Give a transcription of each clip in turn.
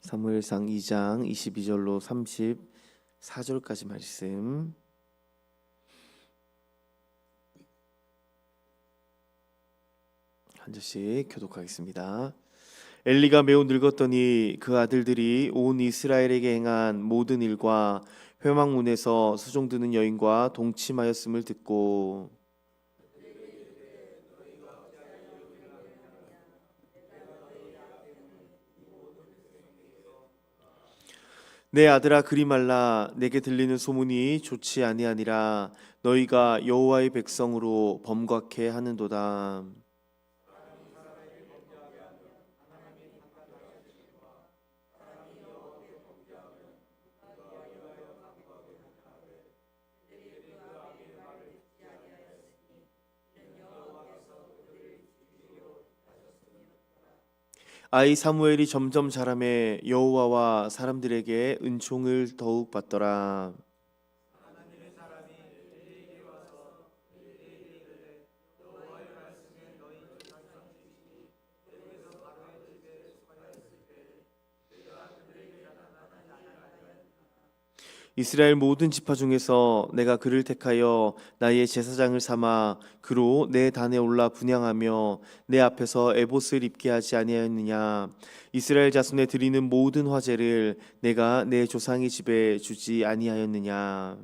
사무엘상 2장 22절로 34절까지 말씀. 한 절씩 교독하겠습니다. 엘리가 매우 늙었더니 그 아들들이 온 이스라엘에게 행한 모든 일과 회막문에서 수종드는 여인과 동침하였음을 듣고 내 아들아 그리 말라. 내게 들리는 소문이 좋지 아니하니라. 너희가 여호와의 백성으로 범곽해 하는도다 아이 사무엘이 점점 자라매 여호와와 사람들에게 은총을 더욱 받더라. 이스라엘 모든 지파 중에서 내가 그를 택하여 나의 제사장을 삼아 그로 내 단에 올라 분양하며 내 앞에서 에봇을 입게 하지 아니하였느냐? 이스라엘 자손에 드리는 모든 화제를 내가 내 조상의 집에 주지 아니하였느냐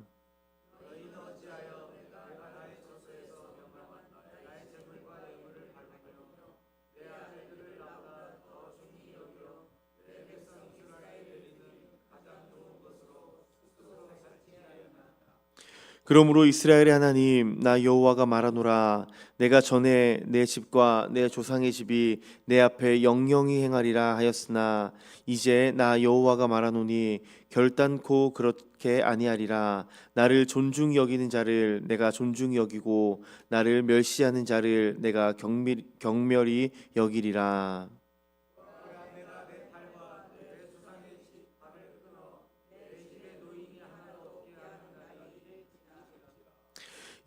그러므로 이스라엘의 하나님 나 여호와가 말하노라. 내가 전에 내 집과 내 조상의 집이 내 앞에 영영히 행하리라 하였으나 이제 나 여호와가 말하노니 결단코 그렇게 아니하리라. 나를 존중히 여기는 자를 내가 존중히 여기고 나를 멸시하는 자를 내가 경멸, 경멸히 여기리라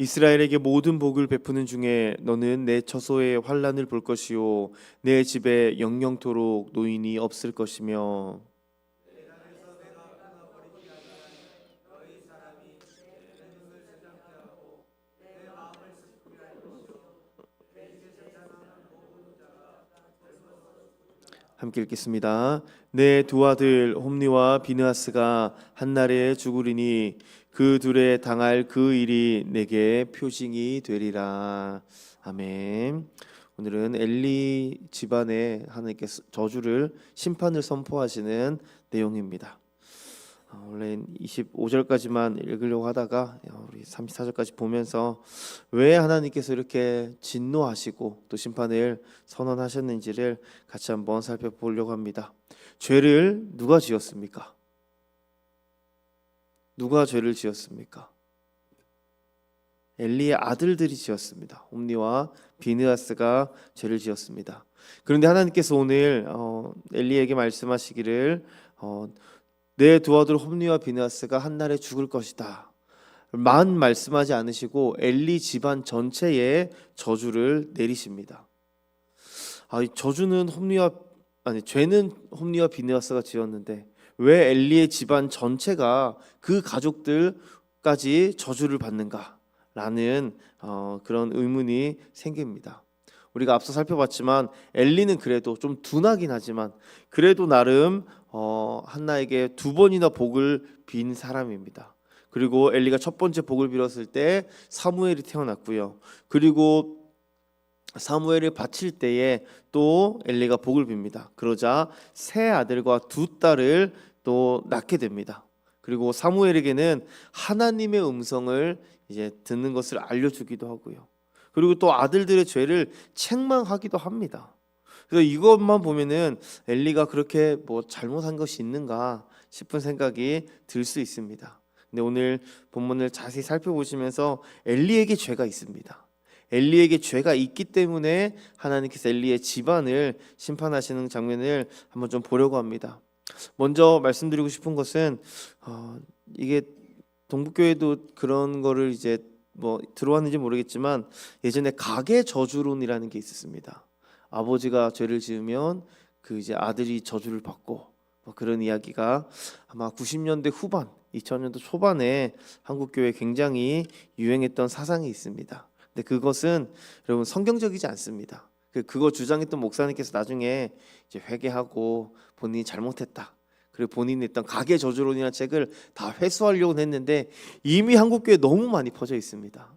이스라엘에게 모든 복을 베푸는 중에 너는 내 처소의 환란을 볼 것이요 내 집에 영영토록 노인이 없을 것이며 함께 읽겠습니다. 내 두 아들 홈리와 비느하스가 한날에 죽으리니 그 둘에 당할 그 일이 내게 표징이 되리라. 아멘. 오늘은 엘리 집안에 하나님께서 저주를 심판을 선포하시는 내용입니다. 어, 원래 25절까지만 읽으려고 하다가 우리 34절까지 보면서 왜 하나님께서 이렇게 진노하시고 또 심판을 선언하셨는지를 같이 한번 살펴보려고 합니다. 죄를 누가 지었습니까? 누가 죄를 지었습니까? 엘리의 아들들이 지었습니다. 옴니와 비느하스가 죄를 지었습니다. 그런데 하나님께서 오늘 어, 엘리에게 말씀하시기를 어, 내두 아들 홈리와 비느하스가 한 날에 죽을 것이다. 만 말씀하지 않으시고 엘리 집안 전체에 저주를 내리십니다. 아, 이 저주는 홈리와 아니 죄는 홈리와 비느하스가 지었는데 왜 엘리의 집안 전체가 그 가족들까지 저주를 받는가라는 어, 그런 의문이 생깁니다. 우리가 앞서 살펴봤지만 엘리는 그래도 좀 둔하긴 하지만 그래도 나름 어, 한나에게 두 번이나 복을 빈 사람입니다. 그리고 엘리가 첫 번째 복을 빌었을 때 사무엘이 태어났고요. 그리고 사무엘을 바칠 때에 또 엘리가 복을 빕니다. 그러자 세 아들과 두 딸을 또 낳게 됩니다. 그리고 사무엘에게는 하나님의 음성을 이제 듣는 것을 알려주기도 하고요. 그리고 또 아들들의 죄를 책망하기도 합니다. 그래서 이것만 보면은 엘리가 그렇게 뭐 잘못한 것이 있는가 싶은 생각이 들 수 있습니다. 근데 오늘 본문을 자세히 살펴보시면서 엘리에게 죄가 있습니다. 엘리에게 죄가 있기 때문에 하나님께서 엘리의 집안을 심판하시는 장면을 한번 좀 보려고 합니다. 먼저 말씀드리고 싶은 것은 어, 이게 동북교회도 그런 거를 이제 뭐 들어왔는지 모르겠지만 예전에 가계 저주론이라는 게 있었습니다. 아버지가 죄를 지으면 그 이제 아들이 저주를 받고 어, 그런 이야기가 아마 90년대 후반, 2000년대 초반에 한국 교회에 굉장히 유행했던 사상이 있습니다. 근데 그것은 여러분 성경적이지 않습니다. 그 그거 주장했던 목사님께서 나중에 이제 회개하고 본인이 잘못했다. 그리고 본인이 했던 가계 저주론이라는 책을 다 회수하려고 했는데 이미 한국 교회에 너무 많이 퍼져 있습니다.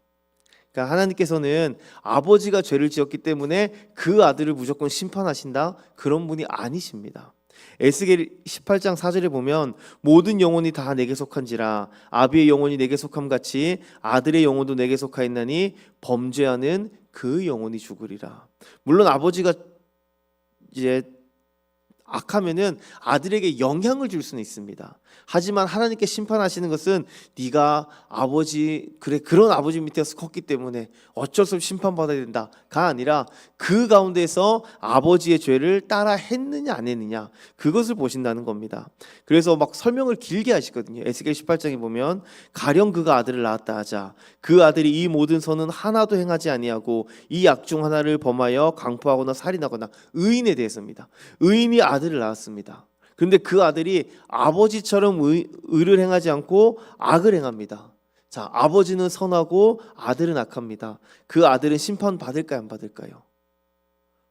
그러니까 하나님께서는 아버지가 죄를 지었기 때문에 그 아들을 무조건 심판하신다 그런 분이 아니십니다. 에스겔 18장 4절에 보면 모든 영혼이 다 내게 속한지라 아비의 영혼이 내게 속함 같이 아들의 영혼도 내게 속하였나니 범죄하는 그 영혼이 죽으리라. 물론 아버지가 이제 악하면은 아들에게 영향을 줄 수는 있습니다. 하지만 하나님께 심판하시는 것은 네가 아버지 그래 그런 아버지 밑에서 컸기 때문에 어쩔 수 없이 심판받아야 된다가 아니라 그 가운데서 아버지의 죄를 따라 했느냐 안 했느냐 그것을 보신다는 겁니다. 그래서 막 설명을 길게 하시거든요. 에스겔 18장에 보면 가령 그가 아들을 낳았다 하자 그 아들이 이 모든 선은 하나도 행하지 아니하고 이약중 하나를 범하여 강포하거나 살인하거나 의인에 대해서입니다. 의인이 아들 을 낳았습니다. 그런데 그 아들이 아버지처럼 의, 의를 행하지 않고 악을 행합니다. 자, 아버지는 선하고 아들은 악합니다. 그 아들은 심판 받을까요, 안 받을까요?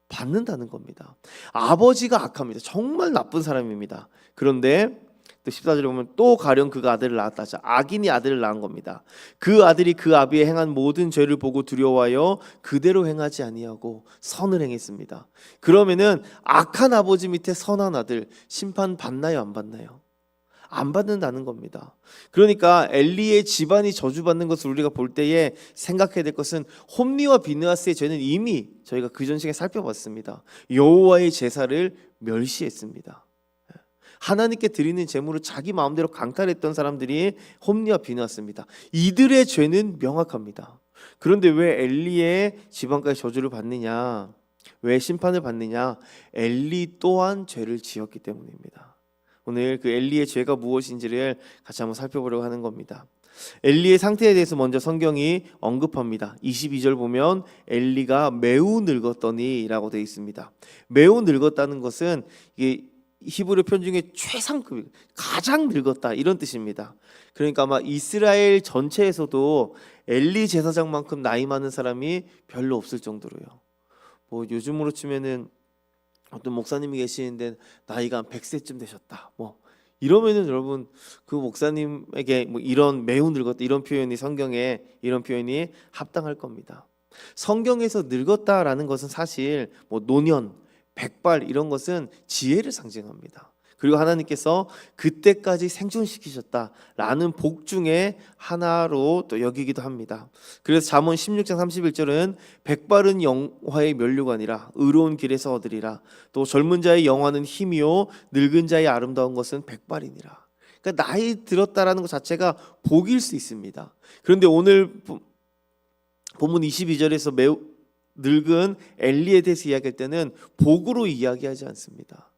받는다는 겁니다. 아버지가 악합니다. 정말 나쁜 사람입니다. 그런데 또 14절에 보면 또 가령 그가 아들을 낳았다. 자, 악인이 아들을 낳은 겁니다. 그 아들이 그 아비의 행한 모든 죄를 보고 두려워하여 그대로 행하지 아니하고 선을 행했습니다. 그러면은 악한 아버지 밑에 선한 아들 심판 받나요, 안 받나요? 안 받는다는 겁니다. 그러니까 엘리의 집안이 저주받는 것을 우리가 볼 때에 생각해야 될 것은 홈리와 비느하스의 죄는 이미 저희가 그전 시간에 살펴봤습니다. 여호와의 제사를 멸시했습니다. 하나님께 드리는 제물을 자기 마음대로 강탈했던 사람들이 홈리와 비느하스입니다. 이들의 죄는 명확합니다. 그런데 왜 엘리의 집안까지 저주를 받느냐? 왜 심판을 받느냐? 엘리 또한 죄를 지었기 때문입니다. 오늘 그 엘리의 죄가 무엇인지를 같이 한번 살펴보려고 하는 겁니다. 엘리의 상태에 대해서 먼저 성경이 언급합니다. 22절 보면 엘리가 매우 늙었더니라고 되어 있습니다. 매우 늙었다는 것은 이게 히브리 편 중에 최상급, 가장 늙었다 이런 뜻입니다. 그러니까 아마 이스라엘 전체에서도 엘리 제사장만큼 나이 많은 사람이 별로 없을 정도로요. 뭐 요즘으로 치면은 어떤 목사님이 계시는데 나이가 한 100세쯤 되셨다. 뭐 이러면은 여러분 그 목사님에게 뭐 이런 매우 늙었다 이런 표현이 성경에 이런 표현이 합당할 겁니다. 성경에서 늙었다라는 것은 사실 뭐 노년 백발 이런 것은 지혜를 상징합니다. 그리고 하나님께서 그때까지 생존시키셨다라는 복 중에 하나로 또 여기기도 합니다. 그래서 잠언 16장 31절은 백발은 영화의 면류관이라 의로운 길에서 얻으리라 또 젊은 자의 영화는 힘이요 늙은 자의 아름다운 것은 백발이니라. 그러니까 나이 들었다라는 것 자체가 복일 수 있습니다. 그런데 오늘 본문 22절에서 매우 늙은 엘리에 대해서 이야기할 때는 복으로 이야기하지 않습니다.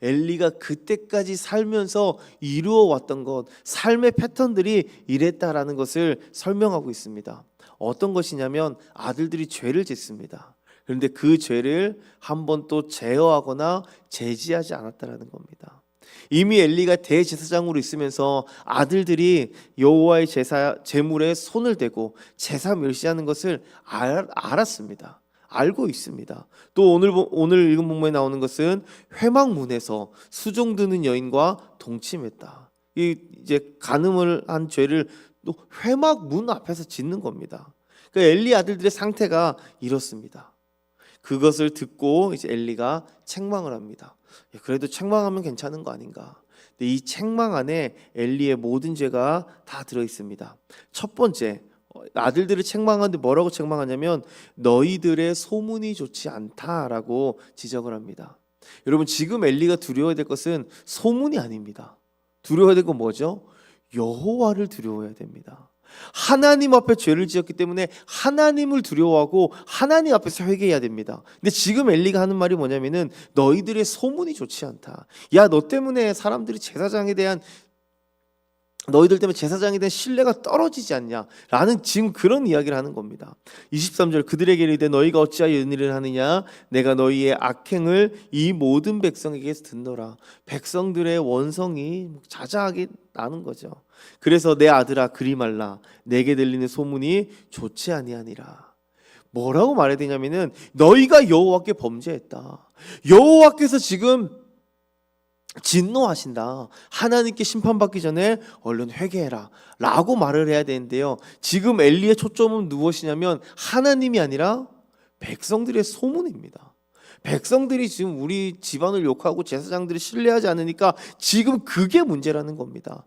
엘리가 그때까지 살면서 이루어 왔던 것, 삶의 패턴들이 이랬다라는 것을 설명하고 있습니다. 어떤 것이냐면 아들들이 죄를 짓습니다. 그런데 그 죄를 한 번 또 제어하거나 제지하지 않았다라는 겁니다. 이미 엘리가 대제사장으로 있으면서 아들들이 여호와의 제사 제물에 손을 대고 제사 멸시하는 것을 알, 알았습니다. 알고 있습니다. 또 오늘 오늘 읽은 본문에 나오는 것은 회막문에서 수종 드는 여인과 동침했다. 이 이제 간음을 한 죄를 또 회막문 앞에서 짓는 겁니다. 그러니까 엘리 아들들의 상태가 이렇습니다. 그것을 듣고 이제 엘리가 책망을 합니다. 그래도 책망하면 괜찮은 거 아닌가? 이 책망 안에 엘리의 모든 죄가 다 들어 있습니다. 첫 번째 아들들을 책망하는데 뭐라고 책망하냐면 너희들의 소문이 좋지 않다라고 지적을 합니다. 여러분 지금 엘리가 두려워야 될 것은 소문이 아닙니다. 두려워야 될 건 뭐죠? 여호와를 두려워해야 됩니다. 하나님 앞에 죄를 지었기 때문에 하나님을 두려워하고 하나님 앞에서 회개해야 됩니다. 근데 지금 엘리가 하는 말이 뭐냐면은 너희들의 소문이 좋지 않다. 야, 너 때문에 사람들이 제사장에 대한 너희들 때문에 제사장에 대한 신뢰가 떨어지지 않냐라는 지금 그런 이야기를 하는 겁니다. 23절 그들에게 이르되 너희가 어찌하여 이런 일을 하느냐 내가 너희의 악행을 이 모든 백성에게서 듣노라. 백성들의 원성이 자자하게 나는 거죠. 그래서 내 아들아 그리 말라 내게 들리는 소문이 좋지 아니하니라. 뭐라고 말해야 되냐면은 너희가 여호와께 범죄했다. 여호와께서 지금 진노하신다. 하나님께 심판받기 전에 얼른 회개해라. 라고 말을 해야 되는데요. 지금 엘리의 초점은 무엇이냐면 하나님이 아니라 백성들의 소문입니다. 백성들이 지금 우리 집안을 욕하고 제사장들을 신뢰하지 않으니까 지금 그게 문제라는 겁니다.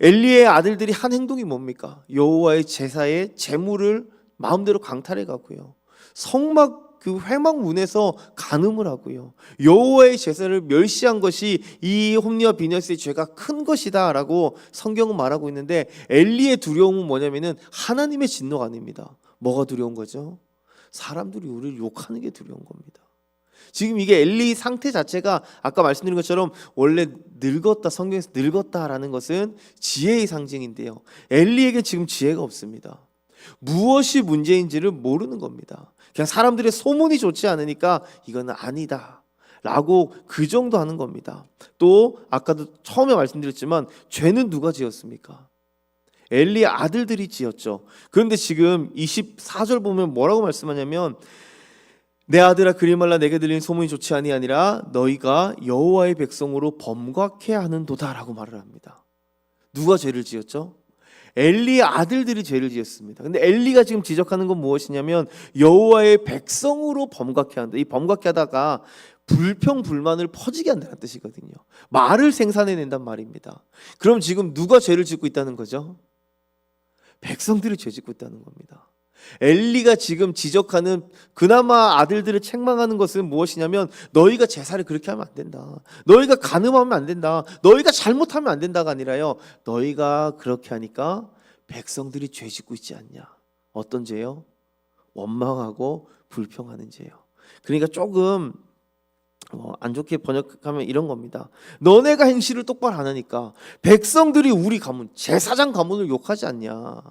엘리의 아들들이 한 행동이 뭡니까? 여호와의 제사의 제물을 마음대로 강탈해 가고요. 성막 그 회막문에서 간음을 하고요. 여호와의 제사를 멸시한 것이 이 홈리와 비너스의 죄가 큰 것이다라고 성경은 말하고 있는데 엘리의 두려움은 뭐냐면은 하나님의 진노가 아닙니다. 뭐가 두려운 거죠? 사람들이 우리를 욕하는 게 두려운 겁니다. 지금 이게 엘리 상태 자체가 아까 말씀드린 것처럼 원래 늙었다 성경에서 늙었다라는 것은 지혜의 상징인데요. 엘리에게 지금 지혜가 없습니다. 무엇이 문제인지를 모르는 겁니다. 그냥 사람들의 소문이 좋지 않으니까 이거는 아니다. 라고 그 정도 하는 겁니다. 또 아까도 처음에 말씀드렸지만 죄는 누가 지었습니까? 엘리의 아들들이 지었죠. 그런데 지금 24절 보면 뭐라고 말씀하냐면 내 아들아 그리 말라 내게 들리는 소문이 좋지 아니 아니라 너희가 여호와의 백성으로 범곽해야 하는도다라고 말을 합니다. 누가 죄를 지었죠? 엘리의 아들들이 죄를 지었습니다. 근데 엘리가 지금 지적하는 건 무엇이냐면 여호와의 백성으로 범곽해야 한다. 이 범곽하다가 불평 불만을 퍼지게 한다는 뜻이거든요. 말을 생산해 낸단 말입니다. 그럼 지금 누가 죄를 짓고 있다는 거죠? 백성들이 죄 짓고 있다는 겁니다. 엘리가 지금 지적하는 그나마 아들들을 책망하는 것은 무엇이냐면 너희가 제사를 그렇게 하면 안 된다. 너희가 간음하면 안 된다. 너희가 잘못하면 안 된다가 아니라요. 너희가 그렇게 하니까 백성들이 죄 짓고 있지 않냐. 어떤 죄요? 원망하고 불평하는 죄요. 그러니까 조금 어, 안 좋게 번역하면 이런 겁니다. 너네가 행실을 똑바로 안 하니까 백성들이 우리 가문 제사장 가문을 욕하지 않냐.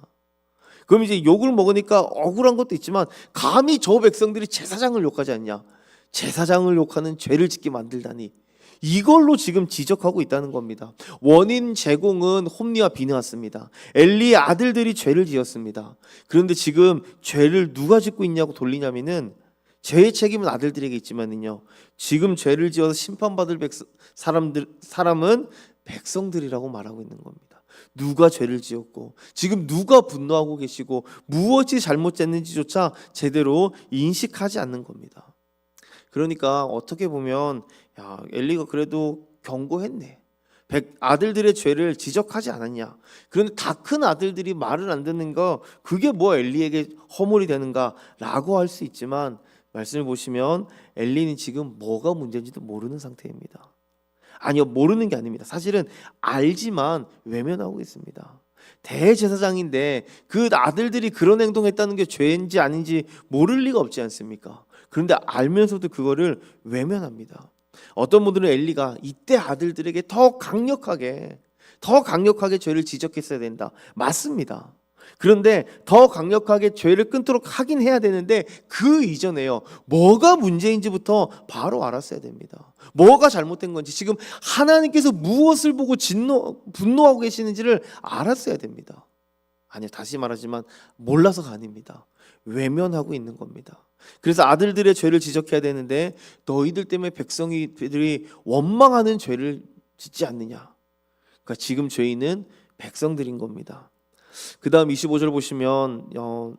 그럼 이제 욕을 먹으니까 억울한 것도 있지만 감히 저 백성들이 제사장을 욕하지 않냐? 제사장을 욕하는 죄를 짓게 만들다니 이걸로 지금 지적하고 있다는 겁니다. 원인 제공은 홈리와 비느하스입니다. 엘리의 아들들이 죄를 지었습니다. 그런데 지금 죄를 누가 짓고 있냐고 돌리냐면은 죄의 책임은 아들들에게 있지만은요. 지금 죄를 지어서 심판받을 백성, 사람들 사람은 백성들이라고 말하고 있는 겁니다. 누가 죄를 지었고 지금 누가 분노하고 계시고 무엇이 잘못됐는지조차 제대로 인식하지 않는 겁니다. 그러니까 어떻게 보면 야 엘리가 그래도 경고했네. 백 아들들의 죄를 지적하지 않았냐. 그런데 다 큰 아들들이 말을 안 듣는 거 그게 뭐 엘리에게 허물이 되는가라고 할 수 있지만 말씀을 보시면 엘리는 지금 뭐가 문제인지도 모르는 상태입니다. 아니요, 모르는 게 아닙니다. 사실은 알지만 외면하고 있습니다. 대제사장인데 그 아들들이 그런 행동했다는 게 죄인지 아닌지 모를 리가 없지 않습니까? 그런데 알면서도 그거를 외면합니다. 어떤 분들은 엘리가 이때 아들들에게 더 강력하게 더 강력하게 죄를 지적했어야 된다. 맞습니다. 그런데 더 강력하게 죄를 끊도록 하긴 해야 되는데 그 이전에요. 뭐가 문제인지부터 바로 알았어야 됩니다. 뭐가 잘못된 건지 지금 하나님께서 무엇을 보고 진노 분노하고 계시는지를 알았어야 됩니다. 아니요, 다시 말하지만 몰라서가 아닙니다. 외면하고 있는 겁니다. 그래서 아들들의 죄를 지적해야 되는데 너희들 때문에 백성이들이 원망하는 죄를 짓지 않느냐. 그러니까 지금 죄인은 백성들인 겁니다. 그 다음 25절 보시면 어,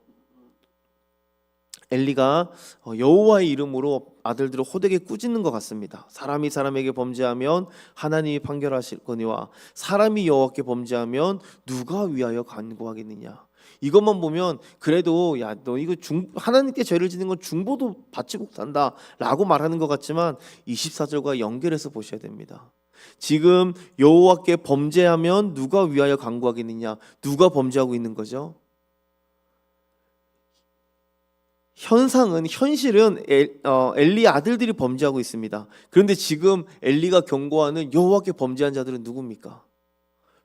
엘리가 어, 여호와의 이름으로 아들들을 호되게 꾸짖는 것 같습니다. 사람이 사람에게 범죄하면 하나님이 판결하실 거니와 사람이 여호와께 범죄하면 누가 위하여 간구하겠느냐. 이것만 보면 그래도 야 너 이거 중 하나님께 죄를 지는 건 중보도 받지 못한다라고 말하는 것 같지만 24절과 연결해서 보셔야 됩니다. 지금 여호와께 범죄하면 누가 위하여 간구하겠느냐? 누가 범죄하고 있는 거죠? 현상은 현실은 어, 엘리 아들들이 범죄하고 있습니다. 그런데 지금 엘리가 경고하는 여호와께 범죄한 자들은 누굽니까?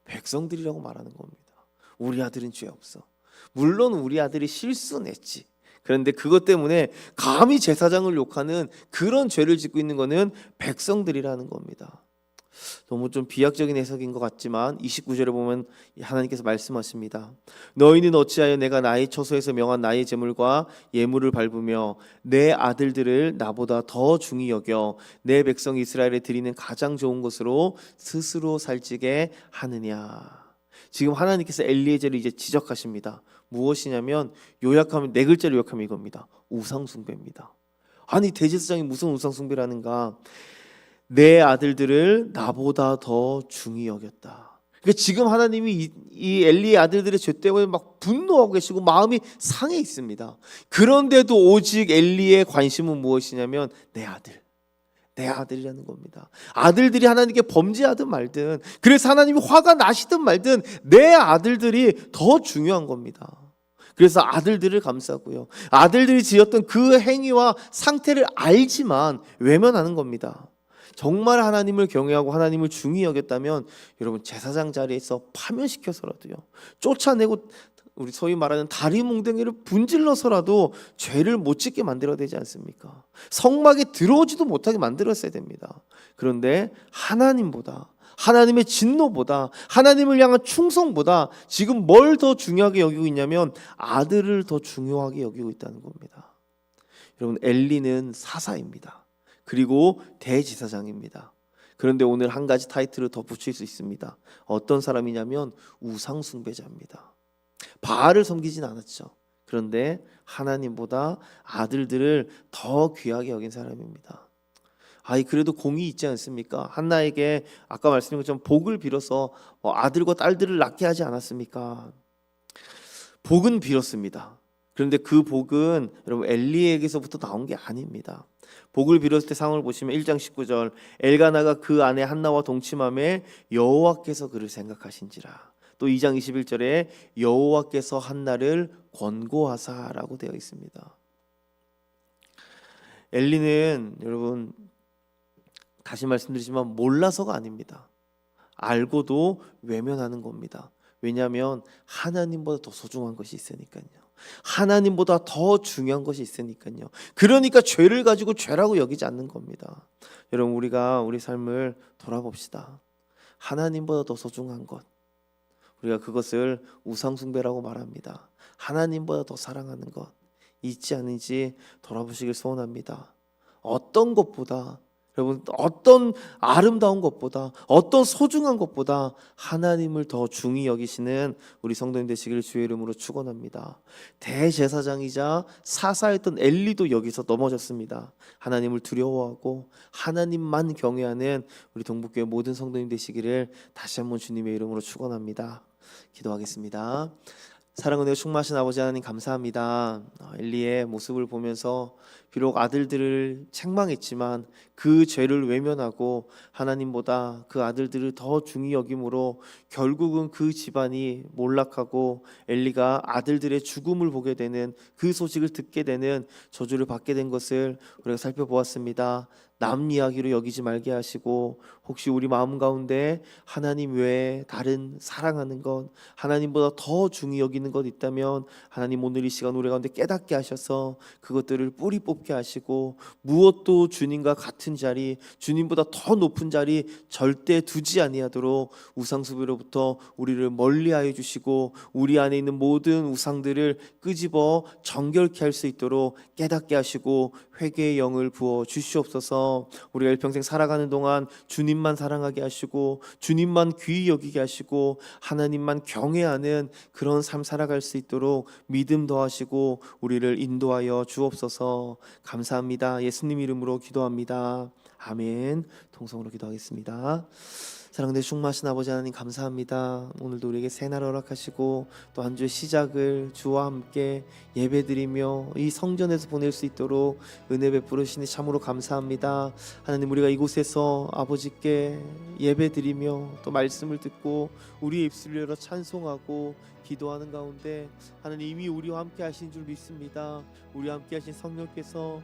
백성들이라고 말하는 겁니다. 우리 아들은 죄 없어. 물론 우리 아들이 실수냈지. 그런데 그것 때문에 감히 제사장을 욕하는 그런 죄를 짓고 있는 것은 백성들이라는 겁니다. 너무 좀 비약적인 해석인 것 같지만 29절에 보면 하나님께서 말씀하십니다. 너희는 어찌하여 내가 나의 처소에서 명한 나의 제물과 예물을 밟으며 내 아들들을 나보다 더 중히 여겨 내 백성 이스라엘에 드리는 가장 좋은 것으로 스스로 살찌게 하느냐. 지금 하나님께서 엘리에제를 이제 지적하십니다. 무엇이냐면 요약하면 네 글자로 요약하면 이겁니다. 우상 숭배입니다. 아니 대제사장이 무슨 우상 숭배라는가? 내 아들들을 나보다 더 중히 여겼다. 그러니까 지금 하나님이 이, 이 엘리의 아들들의 죄 때문에 막 분노하고 계시고 마음이 상해 있습니다. 그런데도 오직 엘리의 관심은 무엇이냐면 내 아들. 내 아들이라는 겁니다. 아들들이 하나님께 범죄하든 말든, 그래서 하나님이 화가 나시든 말든, 내 아들들이 더 중요한 겁니다. 그래서 아들들을 감싸고요. 아들들이 지었던 그 행위와 상태를 알지만 외면하는 겁니다. 정말 하나님을 경외하고 하나님을 중히 여겼다면 여러분 제사장 자리에서 파면시켜서라도요. 쫓아내고 우리 소위 말하는 다리 뭉댕이를 분질러서라도 죄를 못 짓게 만들어야 되지 않습니까? 성막에 들어오지도 못하게 만들었어야 됩니다. 그런데 하나님보다 하나님의 진노보다 하나님을 향한 충성보다 지금 뭘 더 중요하게 여기고 있냐면 아들을 더 중요하게 여기고 있다는 겁니다. 여러분 엘리는 사사입니다. 그리고 대지사장입니다. 그런데 오늘 한 가지 타이틀을 더 붙일 수 있습니다. 어떤 사람이냐면 우상 숭배자입니다. 바알을 섬기진 않았죠. 그런데 하나님보다 아들들을 더 귀하게 여긴 사람입니다. 아이 그래도 공이 있지 않습니까? 한나에게 아까 말씀드린 것처럼 복을 빌어서 어, 아들과 딸들을 낳게 하지 않았습니까? 복은 빌었습니다. 그런데 그 복은 여러분 엘리에게서부터 나온 게 아닙니다. 복을 빌었을 때 상황을 보시면 1장 19절 엘가나가 그 아내 한나와 동침함에 여호와께서 그를 생각하신지라. 또 2장 21절에 여호와께서 한나를 권고하사라고 되어 있습니다. 엘리는 여러분 다시 말씀드리지만 몰라서가 아닙니다. 알고도 외면하는 겁니다. 왜냐하면 하나님보다 더 소중한 것이 있으니까요. 하나님보다 더 중요한 것이 있으니까요. 그러니까 죄를 가지고 죄라고 여기지 않는 겁니다. 여러분 우리가 우리 삶을 돌아봅시다. 하나님보다 더 소중한 것. 우리가 그것을 우상 숭배라고 말합니다. 하나님보다 더 사랑하는 것 있지 않은지 돌아보시길 소원합니다. 어떤 것보다 여러분 어떤 아름다운 것보다 어떤 소중한 것보다 하나님을 더 중히 여기시는 우리 성도님 되시기를 주의 이름으로 축원합니다. 대제사장이자 사사였던 엘리도 여기서 넘어졌습니다. 하나님을 두려워하고 하나님만 경외하는 우리 동북교회 모든 성도님 되시기를 다시 한번 주님의 이름으로 축원합니다. 기도하겠습니다. 사랑은혜 충만하신 아버지 하나님 감사합니다. 어, 엘리의 모습을 보면서 비록 아들들을 책망했지만 그 죄를 외면하고 하나님보다 그 아들들을 더 중히 여김으로 결국은 그 집안이 몰락하고 엘리가 아들들의 죽음을 보게 되는 그 소식을 듣게 되는 저주를 받게 된 것을 우리가 살펴보았습니다. 남 이야기로 여기지 말게 하시고 혹시 우리 마음 가운데 하나님 외에 다른 사랑하는 것 하나님보다 더 중히 여기는 것 있다면 하나님 오늘 이 시간 우리 가운데 깨닫게 하셔서 그것들을 뿌리 뽑게 하시고 무엇도 주님과 같은 자리 주님보다 더 높은 자리 절대 두지 아니하도록 우상수비로부터 우리를 멀리하여 주시고 우리 안에 있는 모든 우상들을 끄집어 정결케 할 수 있도록 깨닫게 하시고 회개의 영을 부어 주시옵소서. 우리가 일평생 살아가는 동안 주님만 사랑하게 하시고 주님만 귀히 여기게 하시고 하나님만 경외하는 그런 삶 살아갈 수 있도록 믿음 더하시고 우리를 인도하여 주옵소서. 감사합니다. 예수님 이름으로 기도합니다. 아멘. 통성으로 기도하겠습니다. 사랑대 충마신 아버지 하나님 감사합니다. 오늘도 우리에게 새날 허락하시고 또 한 주의 시작을 주와 함께 예배드리며 이 성전에서 보낼 수 있도록 은혜 베풀으시니 참으로 감사합니다. 하나님 우리가 이곳에서 아버지께 예배드리며 또 말씀을 듣고 우리의 입술을 열어 찬송하고 기도하는 가운데 하나님 이미 우리와 함께 하신 줄 믿습니다. 우리와 함께 하신 성령께서